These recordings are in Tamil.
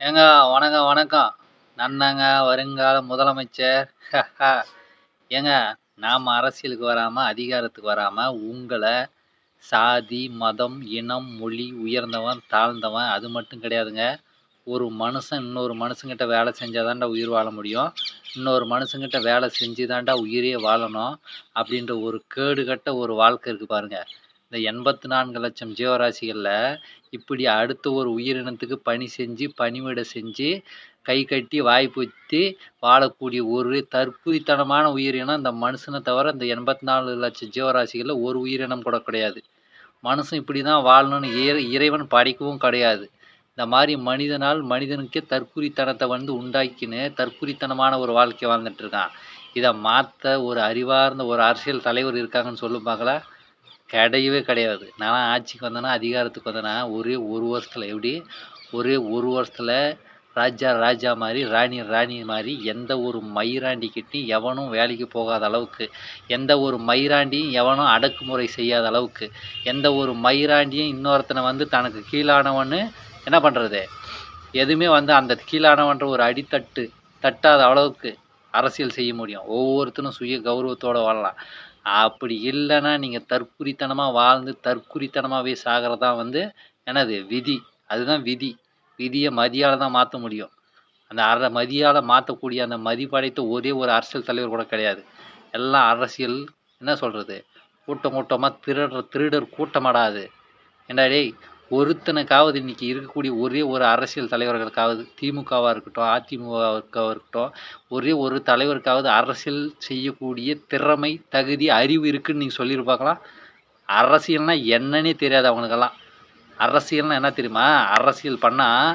ஏங்க வணக்கம் வணக்கம். நன்னாங்க வருங்கால முதலமைச்சர். ஏங்க நாம் அரசியலுக்கு வராமல் அதிகாரத்துக்கு வராமல் உங்களை சாதி மதம் இனம் மொழி உயர்ந்தவன் தாழ்ந்தவன் அது மட்டும் கிடையாதுங்க. ஒரு மனுஷன் இன்னொரு மனுஷங்கிட்ட வேலை செஞ்சால் தான்டா உயிர் வாழ முடியும். இன்னொரு மனுஷங்கிட்ட வேலை செஞ்சு தான்டா உயிரே வாழணும். அப்படின்ற ஒரு கேடுகட்ட ஒரு வாழ்க்கை இருக்குது பாருங்கள் இந்த எண்பத்தி நான்கு லட்சம் ஜீவராசிகளில் இப்படி அடுத்த ஒரு உயிரினத்துக்கு பணி செஞ்சு பணிவிட செஞ்சு கை கட்டி வாய் பொத்தி வாழக்கூடிய ஒரு தற்குறித்தனமான உயிரினம் இந்த மனுஷனை தவிர இந்த எண்பத்தி நாலு லட்சம் ஜீவராசிகளில் ஒரு உயிரினம் கூட கிடையாது. மனுஷன் இப்படி தான் வாழணும்னு இறைவன் படைக்கவும் கிடையாது. இந்த மாதிரி மனிதனால் மனிதனுக்கே தற்குறித்தனத்தை வந்து உண்டாக்கின்னு தற்குறித்தனமான ஒரு வாழ்க்கை வாழ்ந்துட்டு இருக்கான். இதை மாற்ற ஒரு அறிவார்ந்த ஒரு அரசியல் தலைவர் இருக்காங்கன்னு சொல்லும் பார்க்கல கிடையவே கிடையாது. நான் ஆட்சிக்கு வந்தேன்னா அதிகாரத்துக்கு வந்தேன்னா ஒரே ஒரு வருஷத்தில் எப்படி? ஒரே ஒரு வருஷத்தில் ராஜா ராஜா மாதிரி ராணி ராணி மாதிரி எந்த ஒரு மயிராண்டிக்கிட்டையும் எவனும் வேலைக்கு போகாத அளவுக்கு எந்த ஒரு மயிராண்டியும் எவனும் அடக்குமுறை செய்யாத அளவுக்கு எந்த ஒரு மயிராண்டியும் இன்னொருத்தனை வந்து தனக்கு கீழானவன்னு என்ன பண்ணுறது எதுவுமே வந்து அந்த கீழானவன்ற ஒரு அடித்தட்டு தட்டாத அளவுக்கு அரசியல் செய்ய முடியும். ஒவ்வொருத்தனும் சுய கௌரவத்தோடு வாழலாம். அப்படி இல்லைன்னா நீங்கள் தற்குறித்தனமாக வாழ்ந்து தற்குறித்தனமாகவே சாகிறதா வந்து என்னது? விதி. அதுதான் விதி. விதியை மதியால் தான் மாற்ற முடியும். அந்த அற மதியால் மாற்றக்கூடிய அந்த மதி படைத்த ஒரே ஒரு அரசியல் தலைவர் கூட கிடையாது. எல்லாம் அரசியல் என்ன சொல்கிறது கூட்டம் கூட்டமாக திருடுற திருடர் கூட்டமாடாது. ஏண்டா டேய் ஒருத்தனுக்காவது இன்னைக்கு இருக்கக்கூடிய ஒரே ஒரு அரசியல் தலைவர்களுக்காவது திமுகவாக இருக்கட்டும் அதிமுகவாக இருக்கட்டும் ஒரே ஒரு தலைவருக்காவது அரசியல் செய்யக்கூடிய திறமை தகுதி அறிவு இருக்குன்னு நீங்கள் சொல்லியிருப்பாங்களா அரசியல்னால் என்னன்னே தெரியாது அவனுக்கெல்லாம் அரசியல்னால் என்ன தெரியுமா? அரசியல் பண்ணால்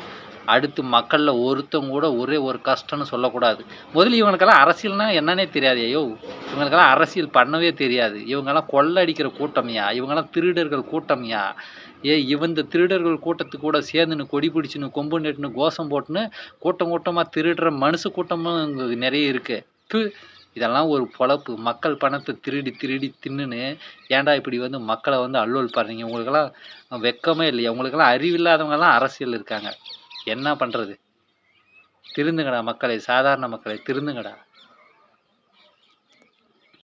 அடுத்து மக்களில் ஒருத்தவங்க கூட ஒரே ஒரு கஷ்டம்னு சொல்லக்கூடாது. முதல்ல இவங்களுக்கெல்லாம் அரசியல்னால் என்னன்னே தெரியாது. ஐயோ இவங்களுக்கெல்லாம் அரசியல் பண்ணவே தெரியாது. இவங்கெல்லாம் கொள்ளடிக்கிற கூட்டமையா. இவங்கெல்லாம் திருடர்கள் கூட்டமையா. ஏ இவன் இந்த திருடர்கள் கூட்டத்துக்கு கூட சேர்ந்துன்னு கொடி பிடிச்சின்னு கொம்பு நெட்டுன்னு கோஷம் போட்டுன்னு கூட்டம் கூட்டமாக திருடுற மனுஷ கூட்டமும் இங்கே நிறைய இருக்குது இதெல்லாம் ஒரு பொழப்பு. மக்கள் பணத்தை திருடி திருடி தின்னுன்னு ஏன்டா இப்படி வந்து மக்களை வந்து அல்லோல் பாருங்க உங்களுக்கெல்லாம் வெக்கமே இல்லையா? உங்களுக்கெல்லாம் அறிவில்லாதவங்கெல்லாம் அரசியல் இருக்காங்க. என்ன பண்ணுறது திருந்துங்கடா மக்களை சாதாரண மக்களை திருந்துங்கடா.